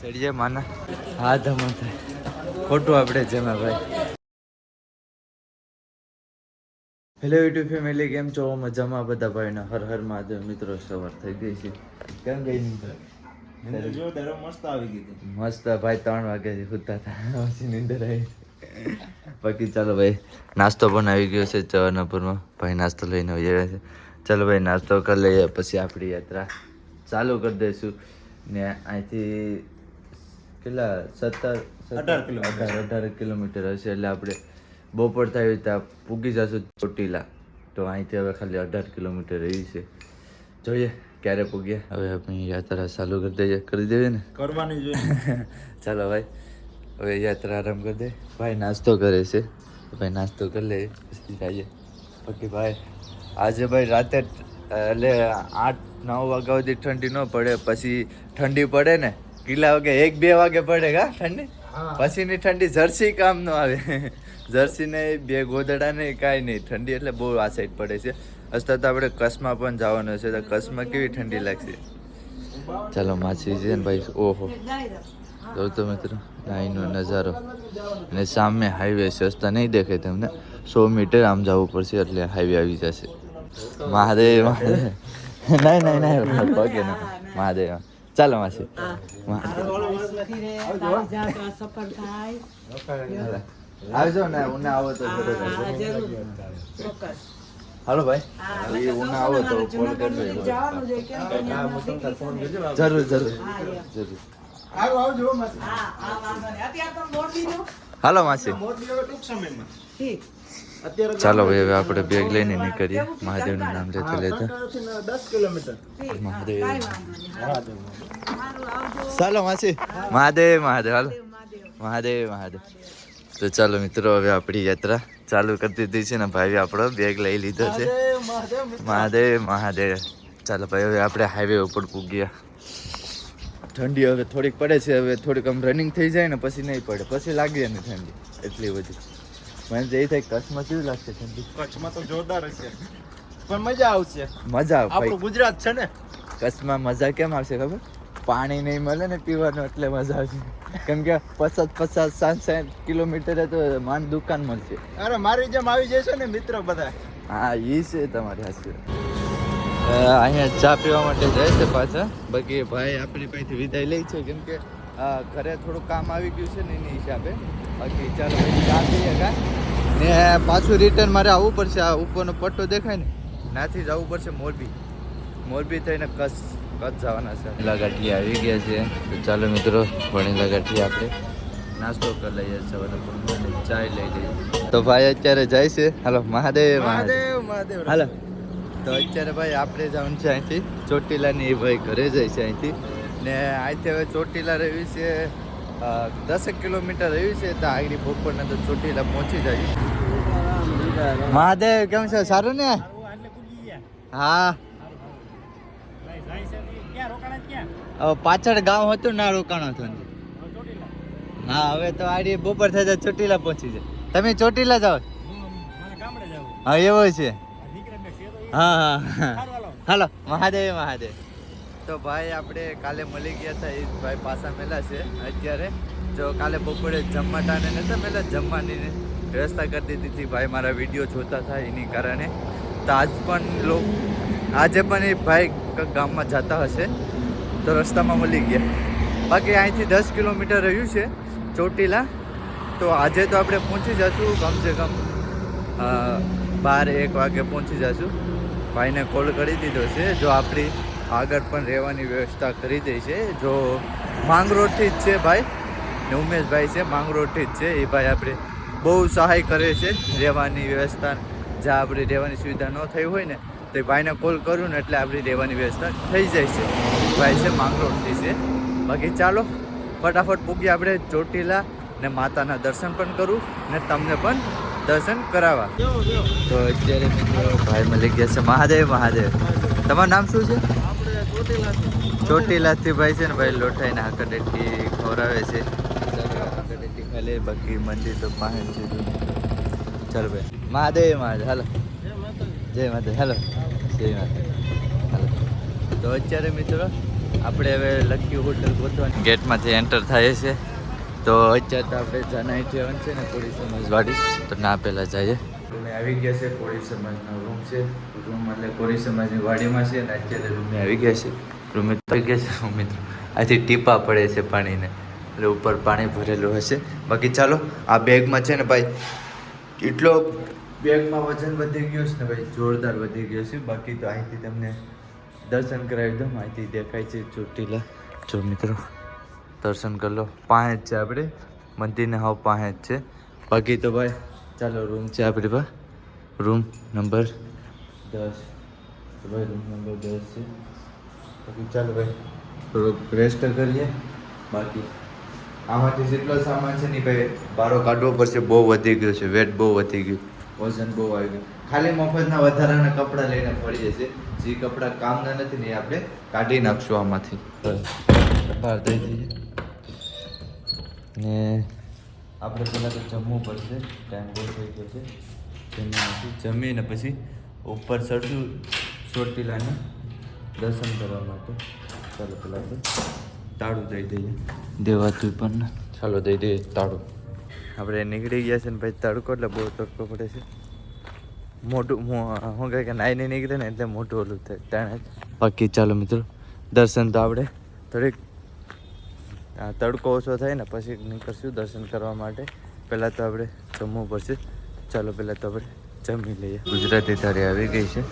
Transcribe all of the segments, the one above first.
ચડીએ માના. હા ધમણ થાય. ખોટું આપણે જમા ભાઈ. હેલો યુટ્યુબ ફેમિલી કેમ છો? મજામાં બધા ભાઈના. હર હર મહાદેવ મિત્રો સવાર થઈ ગઈ છે. કેમ ગઈ તારો મસ્ત ભાઈ ત્રણ વાગે સુતા હતા. પછી નીંદર આવી. બાકી ચાલો ભાઈ નાસ્તો પણ આવી ગયો છે જવાનાપુરમાં. ભાઈ નાસ્તો લઈને આવી ગયા છે. ચાલો ભાઈ નાસ્તો કરી લઈએ પછી આપણી યાત્રા. ચાલુ કરી દઈશું. ને અહીંથી કેટલા? સત્તર અઢાર કિલો અઢાર અઢાર કિલોમીટર હશે. એટલે આપણે બપોર થાય ત્યાં પૂગી જશું ચોટીલા. તો અહીંથી હવે ખાલી અઢાર કિલોમીટર રહી છે. જોઈએ ક્યારે પૂગ્યા હવે આપણી યાત્રા ચાલુ કરી દઈએ. કરી દેવી ને? કરવાની જોઈએ ચાલો ભાઈ. હવે યાત્રા આરંભ કરી દે. ભાઈ નાસ્તો કરે છે. ભાઈ નાસ્તો કરી લે. પછી જઈએ. બાકી ભાઈ આજે ભાઈ રાતે એટલે આઠ નવ વાગ્યા સુધી ઠંડી ન પડે. પછી ઠંડી પડે ને કેટલા વાગે? એક બે વાગે પડે કા ઠંડી? પછીની ઠંડી જર્સી કામ ન આવે. જર્સી ને બે ગોદડા નહીં કાંઈ નહીં. ઠંડી એટલે બહુ આ સાઈડ પડે છે. અત્યારે તો આપણે કચ્છમાં પણ જવાનું છે. તો કચ્છમાં કેવી ઠંડી લાગશે? ચાલો માછી છે ને ભાઈ. ઓહો. જો તો મિત્રો અહીંનો નજારો. અને સામે હાઈવે છે. રસ્તા નહીં દેખાય તમને. સો મીટર આમ જવું પડશે એટલે હાઈવે આવી જશે. મહાદેવ. મહાદેવ. નહીં નહીં નહીં પગે ના. મહાદેવ. ચાલો માસી. આવજો ને ઉના આવો તો જરૂર. હાલો ભાઈ. એ ઉના આવો તો ફોન કરજો. જરૂર જરૂર. જરૂર. હાલો માસી. ટૂંક સમયમાં. ઠીક. ચાલો ભાઈ હવે આપણે બેગ લઈને નીકળીએ. મહાદેવનું નામ લેતા લેતા કિલોમીટર. ચાલો માસી. મહાદેવ મહાદેવ હાલો. મહાદેવ મહાદેવ. મહાદેવ તો ચાલો મિત્રો હવે આપણી યાત્રા ચાલુ કરી દીધી છે ને ભાઈ આપણો બેગ લઈ લીધો છે. મહાદેવ મહાદેવ ચાલો ભાઈ હવે આપણે હાઈવે ઉપર પૂગ્યા ઠંડી હવે થોડીક પડે છે હવે થોડીક આમ રનિંગ થઈ જાય ને પછી નહીં પડે. પછી લાગે ને ઠંડી એટલી બધી. મને તો થાય કચ્છમાં કેવું લાગશે ઠંડી? કચ્છમાં તો જોરદાર હશે. પણ મજા આવશે. મજા આવશે આપણું ગુજરાત છે ને? કચ્છમાં મજા કેમ આવશે ખબર? પાણી નહીં મળે ને પીવાનું એટલે મજા આવશે. કેમ કે પચાસ પચાસ સાત સાઠ કિલોમીટરે તો માન દુકાન મળશે. અરે મારી જેમ આવી જશે ને મિત્રો બધા. હા એ છે તમારી હાસ્ય અહીંયા ચા પીવા માટે જાય છે પાછા. બાકી ભાઈ આપણી પાસેથી વિદાય લઈ છે કેમ કે ઘરે થોડું કામ આવી ગયું છે ને એની હિસાબે. બાકી ચાલો ચા પીએ કા? ને પાછું રિટર્ન મારે આવવું પડશે. આ ઉપરનો પટ્ટો દેખાય ને નાથી જવું પડશે મોરબી. મોરબી થઈને કચ્છ કચ્છ જવાના છે. ભણેલા આવી ગયા છે. તો ચાલો મિત્રો ભણેલા ગાંઠિયા આપણે. નાસ્તો કરી લઈએ સવારે ચાય લઈ લઈએ. તો ભાઈ અત્યારે જાય છે. હાલો મહાદેવ. મહાદેવ મહાદેવ. હાલો. તો અત્યારે ભાઈ આપણે જવાનું છે અહીંથી. ચોટીલાની એ ભાઈ ઘરે જાય છે અહીંથી. ને આજે હવે ચોટીલા રહ્યું છે. દસ દસેક કિલોમીટર રહ્યું છે તો આગળ બપોરના તો ચોટીલા પહોંચી જાય. મહાદેવ કેમ છે? સારું ને? હા. પાછળ ગામ હતું ના રોકાણો હતું. હા હવે તો આડી બપોર થાય તો ચોટીલા પહોંચી જાય. તમે ચોટીલા જાઓ? હા એવો છે. હા હા. હાલો મહાદેવ મહાદેવ. તો ભાઈ આપણે કાલે મળી ગયા હતા, એ ભાઈ પાછા મેલા છે અત્યારે. જો કાલે બપોરે જમવા ટાણે નતા મેલા જમવાની વ્યવસ્થા કરી દીધી હતી. ભાઈ મારા વીડિયો જોતા હતા એની કારણે. તો આજ પણ લો આજે પણ એ ભાઈ ગામમાં જતા હશે. તો રસ્તામાં મળી ગયા. બાકી અહીંથી દસ કિલોમીટર રહ્યું છે ચોટીલા. તો આજે તો આપણે પહોંચી જશું કમસે કમ બાર એક વાગે પહોંચી જશું. ભાઈને કોલ કરી દીધો છે. જો આપણી આગળ પણ રહેવાની વ્યવસ્થા કરી દઈ છે. જો માંગરોળથી જ છે ભાઈ, ને ઉમેશભાઈ છે માંગરોળથી જ છે, એ ભાઈ આપણે બહુ સહાય કરે છે. રહેવાની વ્યવસ્થા, જ્યાં આપણે રહેવાની સુવિધા ન થઈ હોય ને, તો ભાઈને કોલ કરું ને એટલે આપણી રહેવાની વ્યવસ્થા થઈ જાય છે. ભાઈ છે માંગરોળથી છે. બાકી ચાલો, ફટાફટ પૂગી આપણે ચોટીલા ને માતાના દર્શન પણ કરું ને તમને પણ દર્શન કરાવવા. તો અત્યારે ભાઈ મળી ગયા છે, મહાદેવ મહાદેવ. તમારું નામ શું છે? ચોટીલાથી ભાઈ છે ને ભાઈ લોઠાઈને હાકડેટી ખવડાવે છે. ચાલો હાકડેટી ખાલી બાકી મંદિર તો પાહન છે ચાલો ભાઈ. મહાદેવ મહાદેવ, હાલો. જય માતા હાલો. જય માતા હાલો. તો અત્યારે મિત્રો, આપણે હવે લકી હોટલ ગોતવાની ગેટમાંથી એન્ટર થાય છે. તો અત્યારે તો આપણે જાના જવાનું છે ને, થોડી સમજવાડી તો ના પહેલાં જઈએ. રૂમે આવી ગયા છે કોળી સમાજનો રૂમ છે રૂમ એટલે કોળી સમાજની વાડીમાં છે ને અત્યારે રૂમે આવી ગયા છે. રૂમે આવી ગયા છે મિત્રો આથી ટીપા પડે છે પાણીને એટલે ઉપર પાણી ભરેલું હશે. બાકી ચાલો આ બેગમાં છે ને ભાઈ એટલો બેગમાં વજન વધી ગયું છે ને ભાઈ જોરદાર વધી ગયો છે. બાકી તો અહીંથી તમને દર્શન કરાવી દઉં અહીંથી દેખાય છે ચોટીલા. જો મિત્રો દર્શન કરી લો. પાંચ જ છે આપણે મંદિરને હાવ પાંચ જ છે. બાકી તો ભાઈ ચાલો રૂમ છે આપણી પાસે. રૂમ નંબર દસ. ભાઈ રૂમ નંબર દસ છે. બાકી ચાલો ભાઈ, થોડોક રેસ્ટ કરીએ. બાકી આમાંથી જેટલો સામાન છે ને ભાઈ, બારો કાઢવો પડશે, બહુ વધી ગયો છે વેટ બહુ વધી ગયું. વજન બહુ આવી ગયું. ખાલી મફતના વધારાના કપડાં લઈને ફરી જશે જે કપડાં કામના નથી ને એ આપણે કાઢી નાખશું આમાંથી. બહાર દઈ દઈએ ને આપણે પહેલાં તો જમવું પડશે ટાઈમ બહુ થઈ ગયો છે. જમીને જમીને પછી ઉપર ચડશું ચોટીલાને દર્શન કરવા માટે. ચાલો પહેલાં તો તાળું દઈ દઈએ. દેવાતું પણ. ચાલો દઈ દઈએ તાળું. આપણે નીકળી ગયા છે ને ભાઈ તડકો એટલે બહુ તડકો પડે છે. મોટું શું કહે કે નાઈને નીકળે ને એટલે મોટું ઓલું થાય ત્યાં બાકી ચાલો મિત્રો દર્શન તો આપણે થોડીક તડકો ઓછો થાય ને પછી નીકળશું દર્શન કરવા માટે. પહેલાં તો આપણે જમવું પડશે. ચાલો પહેલાં તો આપણે જમી લઈએ. ગુજરાતી થાળી આવી ગઈ છે.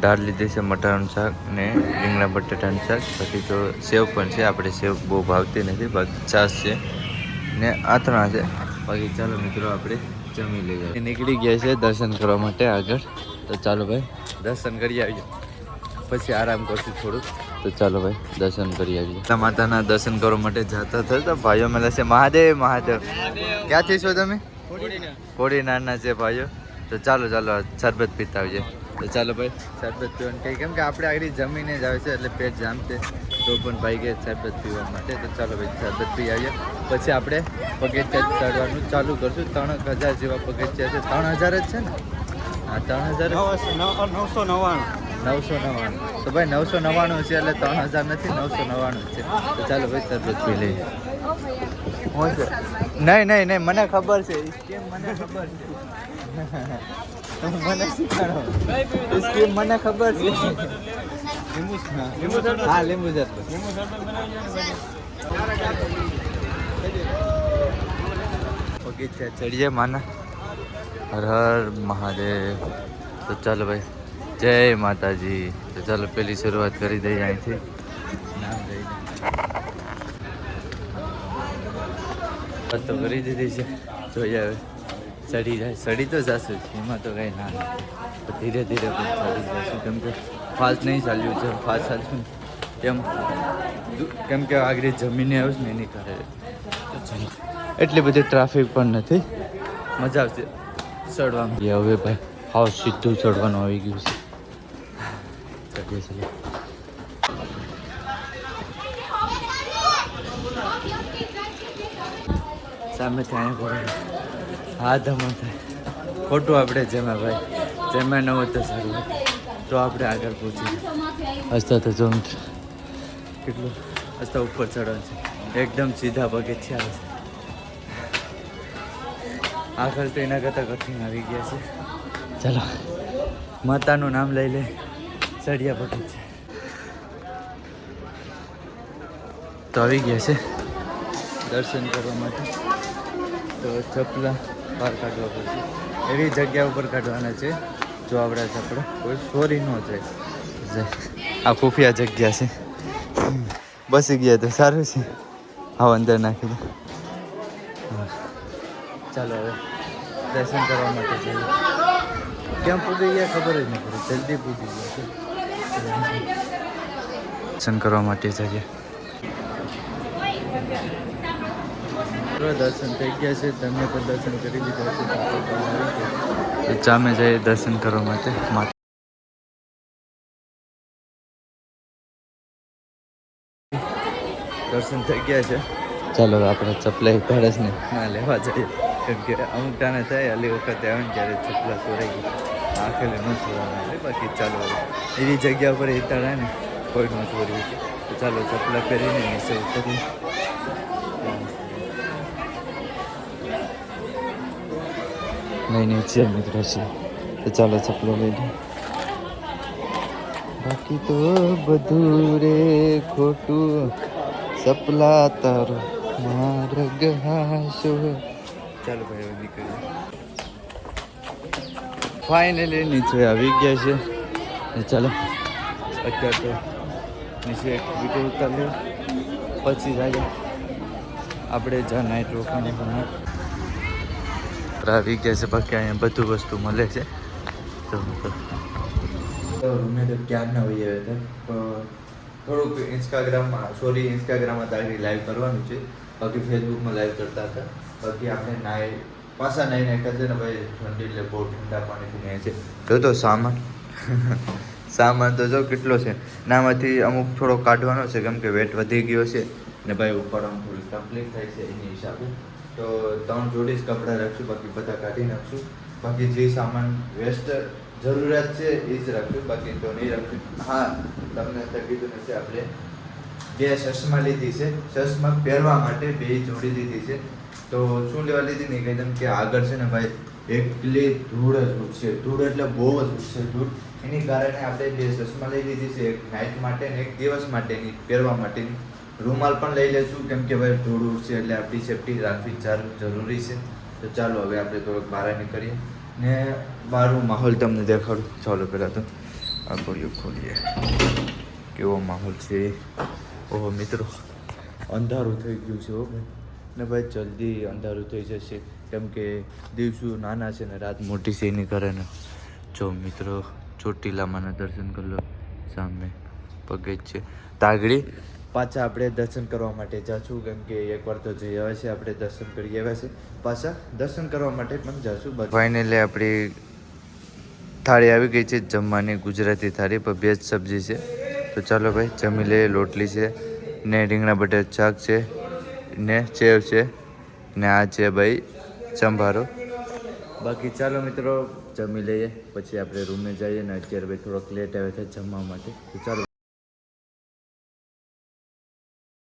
દાળ લીધી છે મટાનું શાક ને રીંગણા બટાટાનું શાક. પછી તો સેવ પણ છે. આપણે સેવ બહુ ભાવતી નથી. બાકી છાશ છે ને આથણા છે. બાકી ચાલો મિત્રો આપણે જમી લઈએ. નીકળી ગયા છે દર્શન કરવા માટે આગળ. તો ચાલો ભાઈ, દર્શન કરી આવીએ પછી આરામ કરશું થોડુંક. તો ચાલો ભાઈ દર્શન કરી આવીએ. માતા માતાના દર્શન કરવા માટે જતા થતા ભાઈઓ મળે છે. મહાદેવ મહાદેવ. ક્યાંથી છો તમે? કોડી નાના છે ભાઈઓ. તો ચાલો ચાલો શરબત પીતા આવીએ તો ચાલો ભાઈ શરબત પીવાનું. કહી કેમ કે આપણે આગળ જમીને જ આવે છે એટલે પેટ જામશે. તો પણ ભાઈ ગયા શરબત પીવા માટે. તો ચાલો ભાઈ શરબત પી આવીએ. પછી આપણે પગથિયા ચડવાનું ચાલુ કરશું. ત્રણ હજાર જેવા પગથિયા છે. ત્રણ હજાર જ છે ને? હા ત્રણ હજાર નવસો નવ્વાણું નવસો નવ્વાણું. તો ભાઈ નવસો નવ્વાણું છે એટલે ત્રણ હજાર નથી, નવસો નવ્વાણું છે. તો ચાલો ભાઈ શરબત પી લઈએ. નહીં નહીં નહીં, મને ખબર છે. મને ખબર છે. મને સ્કીમ મને ખબર છે. હા, લીંબુ શરબત છે ચડીએ માના. હર હર મહાદેવ. તો ચાલો ભાઈ. જય માતાજી. તો ચાલો પેલી શરૂઆત કરી દઈએ અહીંથી. તો કરી દીધી છે. જોઈ આવે ચડી જાય. ચડી તો જશે. એમાં તો કંઈ ના ધીરે ધીરે પણ ચડી જશું. કેમ કે ફાસ્ટ નહીં ચાલ્યું છે. ફાસ્ટ ચાલશું કેમ? કેમ કે આગળ જમીને આવ્યું છે ને એની કારણે એટલી બધી ટ્રાફિક પણ નથી? મજા આવશે. ચડવાનું. હવે ભાઈ હાવ સીધું ચડવાનું આવી ગયું છે. ચડીએ સામે ત્યાં પડે. હા, ધમો થાય. ખોટું આપણે જેમાં ભાઈ, જેમાં ન તો સારું તો આપણે આગળ પહોંચીએ. હસતા તો જો કેટલું? હસતા ઉપર ચડવાનું છે. એકદમ સીધા પગથિયા છે. આગળ તો એના કરતાં કઠિન આવી ગયા છે. ચાલો, માતાનું નામ લઈ લે. ચડિયા છે. તો આવી ગયા છે દર્શન કરવા માટે. તો ચપલા બહાર કાઢવા પડશે. એવી જગ્યા ઉપર કાઢવાના છે, જો આપણા આપણે. કોઈ સોરી ન જાય. આ ખુફિયા જગ્યા છે. બસી ગયા તો સારું છે. હા અંદર નાખી દો. ચાલો હવે દર્શન કરવા માટે જઈએ. ક્યાં પૂગી ગયા ખબર જ નહીં પડી. જલ્દી પૂગી ગયા છે. દર્શન કરવા માટે જઈએ દર્શન થઈ ગયા છે. પણ દર્શન કરી લીધા આપણે ચામે જઈએ દર્શન કરવા માટે. દર્શન થઈ ગયા છે. ચાલો હવે ચપલાઈ ચપલા ને. ના લેવા જઈએ. કેમ કે અમુક ટાણે થાય અલી વખતે આવે ને ત્યારે ચપલા ચોરાઈ ગયા આખેલે ન ચોરાવા એટલે બાકી ચાલો એવી જગ્યા પર હિતાડા ને કોઈ ન છોડ્યું તો ચાલો ચપલા પહેરીને નીચે ઉતરી નહીં નીચે મિત્રો છે. તો ચાલો ચપલો લઈ લે બાકી તો બધું રે ખોટું. સપલા તારો માર્ગ હાશો ચાલો ભાઈ હવે નીકળીએ. ફાઇનલી નીચે આવી ગયા છે. ને ચાલો. અત્યારે તો નીચે એક વીડિયો ઉતારી પછી જાય આપણે જ્યાં નાઇટ રોકાણી પણ આવી ગયા છે બાકી અહીંયા બધું વસ્તુ મળે છે. તો તો ક્યાં ક્યારના હોઈએ હતા થોડુંક ઇન્સ્ટાગ્રામમાં સોરી ઇન્સ્ટાગ્રામમાં તારી લાઈવ કરવાનું છે. બાકી ફેસબુકમાં લાઈવ કરતા હતા. બાકી આપણે નાઈ પાછા નાઈ નાખ્યા છે ને ભાઈ ઠંડી એટલે બહુ ઠંડા પાણીથી નાહે છે. જો તો સામાન. સામાન તો જો કેટલો છે. નામાંથી અમુક થોડો કાઢવાનો છે કેમ કે વેટ વધી ગયો છે. ને ભાઈ ઉપર આમ થોડી તકલીફ થાય છે એની હિસાબે. તો ત્રણ જોડી જ કપડાં રાખશું બાકી બધા કાઢી નાખશું. બાકી જે સામાન વેસ્ટ જરૂરિયાત છે એ જ રાખશું બાકી તો નહીં રાખશું. હા તમને અત્યારે કીધું નથી આપણે બે ચશ્મા લીધી છે. ચશ્મા પહેરવા માટે બે જોડી લીધી છે. તો શું લેવા લીધી નહીં કહી દઉં કે આગળ છે ને ભાઈ, એકલી ધૂળ જ ઉઠશે ધૂળ એટલે બહુ જ ઉઠશે ધૂળ. એની કારણે આપણે બે ચશ્મા લઈ લીધી છે, એક નાઇટ માટે ને એક દિવસ માટેની, પહેરવા માટેની, રૂમાલ પણ લઈ લેશું. કેમ કે ભાઈ, ધૂળ ઉઠશે એટલે આપણી સેફટી રાખવી જરૂરી છે. તો ચાલો હવે આપણે થોડોક બહાર નીકળીએ. ને બહારનું માહોલ તમને દેખાડું. ચાલો પહેલાં તો આ ખોલીએ ખોલીએ. કેવો માહોલ છે. ઓહો, મિત્રો, અંધારું થઈ ગયું છે હો ભાઈ. ને ભાઈ જલ્દી અંધારું થઈ જશે. કેમ કે દિવસો નાના છે ને, રાત મોટી છે, એની કારણે. જો મિત્રો, ચોટીલામાંના દર્શન કરી લો. સામે પગે છે. તાગડી પાછા આપણે દર્શન કરવા માટે જાશું. કેમ કે એકવાર તો જઈ આવ્યા છે, આપણે દર્શન કરી આવ્યા છે. પાછા દર્શન કરવા માટે પણ જાશું. ફાઇનલી આપણી થાળી આવી ગઈ છે, જમવાની ગુજરાતી થાળી. પર બે જ સબ્જી છે. તો ચાલો ભાઈ, જમી લઈએ. લોટલી છે ને રીંગણા બટેર શાક છે. ને ચેવ છે ને આ છે ભાઈ સંભારો બાકી ચાલો મિત્રો જમી લઈએ, પછી આપણે રૂમે જઈએ ને અત્યારે ભાઈ થોડોક લેટ આવે છે જમવા માટે. તો ચાલો.